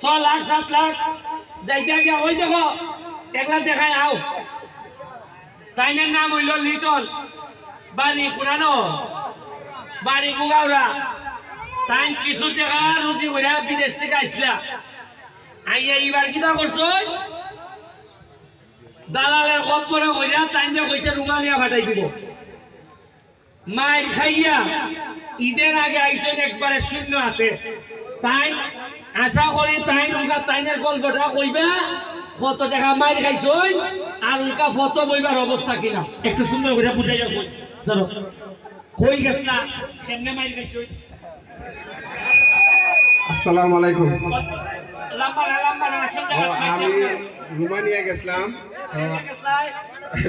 ছ লাখ, সাত লাখ। যাইতে গিয়া ওই দেখো একলা দেখাই আও। তাইনের নাম হইল লিটল। বাড়ি বাড়ি গুগাওরা তাই কিছু টাকা রুজি হইয়া বিদেশ থেকে আইয়া এইবার কিতা করছ? দালালের খপ্পরে হইয়া তাই কইছে রুমানিয়া ফাটাই দিব। মায়ের খাইয়া ঈদের আগে আইসেন একবারে শূন্য হাতে। তাই আশা করি তাই নৌকা তাইনের গল্পটা কইবা কত টাকা মায়ের খাইছই আর উনকা ফটো বইবার অবস্থা কিনা। একটু সুন্দর করে বুঝাই যাব জানো কই গেছলা কেমনে মায়ের খাইছই আসসালামু আলাইকুম। না না আমি রুমানিয়া গেছিলাম।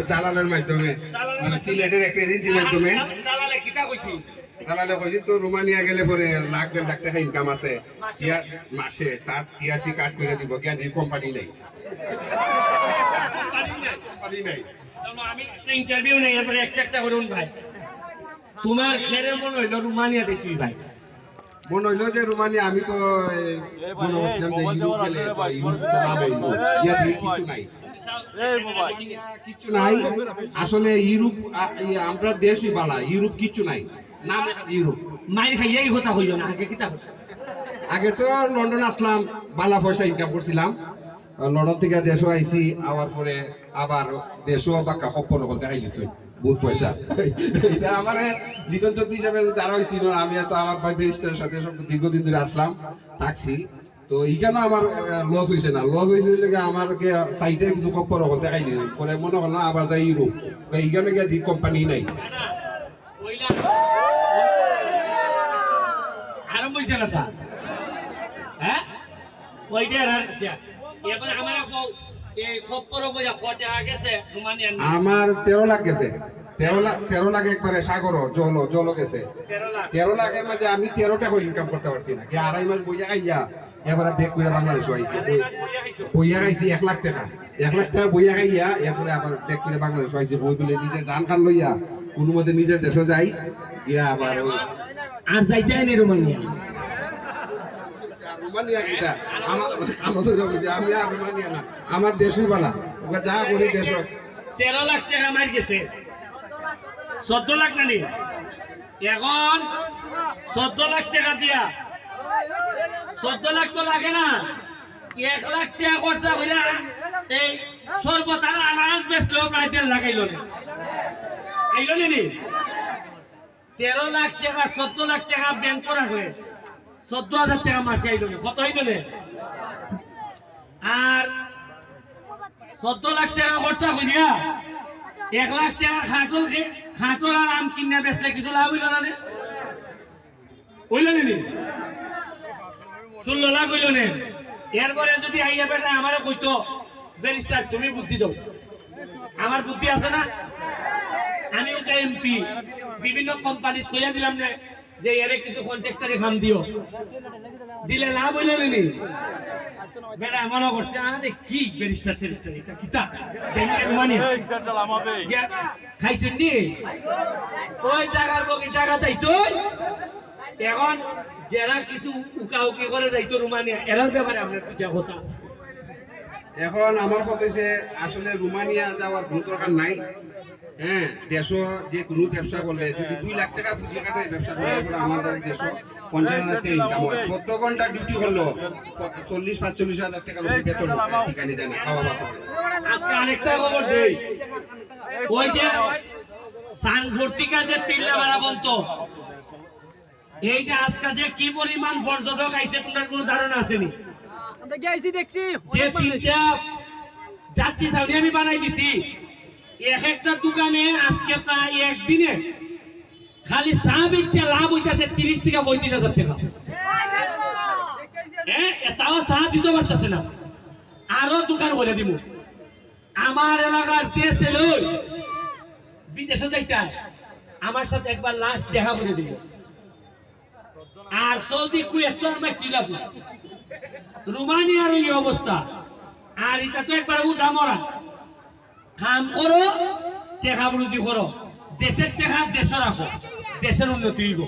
দালালের মাধ্যমে মানে সিলেটের একটা এজেন্সির মাধ্যমে। দালালে কইছি তো রুমানিয়া গেলে পরে লাখ দেড় লাখ টাকা ইনকাম আছে। মাসে তার টিআরসি কার্ড করে দিব দিয়ে কোম্পানি নেই। কোম্পানি নেই। আমি একটা ইন্টারভিউ নেই এরপরে একটা একটা করুন ভাই। তোমার খেরে মনে হইল রুমানিয়াতে তুই ভাই? মনে হইল যে রুমানিয়া আমি তো এই, মনে করছিলাম যে ইউরোপ গেলে তো ইউরোপ তো লাভ হইল ইয়া দিয়ে কিচ্ছু নাই। কিচ্ছু নাই। আসলে ইউরোপ আমরা দেশই বালা ইউরোপ কিছু নাই। নাম ইউরোপ। মায়ের খাই এই কথা হইল না আগে কিতা আগে তো লন্ডন আসলাম বালা পয়সা ইনকাম করছিলাম। লন্ডন থেকে দেশও আইছি আবার পরে আবার দেশও বাক্কা খপ্পর বলতে আইলিছি বহুত পয়সা। এটা আমার লিটন চন্দ্র হিসাবে যারা হয়েছিল আমি তো আমার ভাই ব্যারিস্টারের সাথে সব দীর্ঘদিন ধরে আসলাম থাকছি। তো এইখানে আমার লস হয়েছে না। লস হয়েছে লেগে আমার সাইটের কিছু খপ্পর বলতে আইলি পরে মনে করলাম আবার যাই ইউরোপ। এইখানে গিয়ে কোম্পানি নাই। আরম্ভ না তা? হ্যাঁ? ওইটা আর আচ্ছা। আমার তেরো লাখ গেছে। তেরো লাখ তেরো লাখ একবারে সাগর জল জল গেছে। তেরো লাখের মাঝে আমি তেরো টাকা ইনকাম করতে পারছি না। আড়াই মাস বইয়া খাইয়া এবারে বেগ করে বাংলাদেশ আইছি বইয়া খাইছি? এক লাখ টাকা। এক লাখ টাকা বইয়া খাইয়া এরপরে আবার বেগ করে বাংলাদেশ আইছি বই বলে নিজের ধান খান লইয়া কোনো মতে নিজের দেশে যাই গিয়া আবার আর যাইতে রুমানিয়া? আমার দেশই বালা। ওকে যা বলি দেশ তেরো লাখ টাকা মার গেছে। চোদ্দ লাখ নানি এখন চোদ্দ লাখ টাকা দিয়া। চোদ্দ লাখ তো লাগে না। এক লাখ টাকা খরচা করে এই সর্বত আর আনারস বেচলেও প্রায় দেড় লাখ না। আইল নি তেরো লাখ টাকা, চোদ্দ লাখ টাকা ব্যাংক রাখলে। চোদ্দ হাজার টাকা মাসে আইল কত আর চোদ্দ লাখ টাকা খরচা করিয়া এক লাখ টাকা খাটল খাটল আর আম কিছু লাভ হইল না রে? হইল নি? ষোলো লাখ হইল নে। এরপরে যদি আইয়া কইতো, ব্যারিস্টার, তুমি বুদ্ধি দাও। আমার বুদ্ধি আছে না? আমি ওকে এমপি। বিভিন্ন কোম্পানি কইয়া দিলাম না। যে এরে কিছু কন্ট্রাক্টরে খাম দিও। দিলে লাভ হইল নি বেটা মনে করছে আরে কি ব্যারিস্টার টেরিস্টার এটা কিতা জানি মানে। খাইছেন নি? ওই জায়গার বকি জায়গা চাইছো? এখন যারা কিছু উকা উকি করে যাইতো রুমানিয়া এরার ব্যাপারে আমরা দুটা কথা এখন আমার কথা হচ্ছে আসলে রোমানিয়া যাওয়ার কোনো দরকার নাই। হ্যাঁ দেশ যে কোনো ব্যবসা করলে যদি দুই লাখ টাকা পুঁজি কাটায় ব্যবসা করে আমাদের দেশ পঞ্চাশ হাজার টাকা ইনকাম হয়। চোদ্দ ঘণ্টা ডিউটি করল চল্লিশ পাঁচচল্লিশ হাজার টাকার উপরে বেতন ঠিকানি দেয় না খাওয়া বাসা আজকে আরেকটা খবর দেই। ওই যে সান ভর্তিকা যে তিল্লা মারা বলতো এই যে আজকে যে কি পরিমাণ পর্যটক আইছে তোমার কোনো ধারণা আসেনি? আমরা গেছি দেখছি। যে তিনটা যাত্রী সাউনি আমি বানাই দিছি এক একটা দোকানে আজকে প্রায় একদিনে খালি চা বেচছে লাভ হইতাছে তিরিশ থেকে পঁয়ত্রিশ হাজার টাকা। হ্যাঁ তাও চা দিতে পারতেছে না। আরও দোকান বলে দিব আমার এলাকার যে ছেলে বিদেশে যাইতে আমার সাথে একবার লাস্ট দেখা করে দিব আর সৌদি কুয়েত তো আমার কি লাভ। রোমানিয়ার এই অবস্থা। আর এটা তো একবার মরা কাম করো টেকা বুঝি করো। দেশের টেকা দেশে রাখো। দেশের উন্নতি হইব।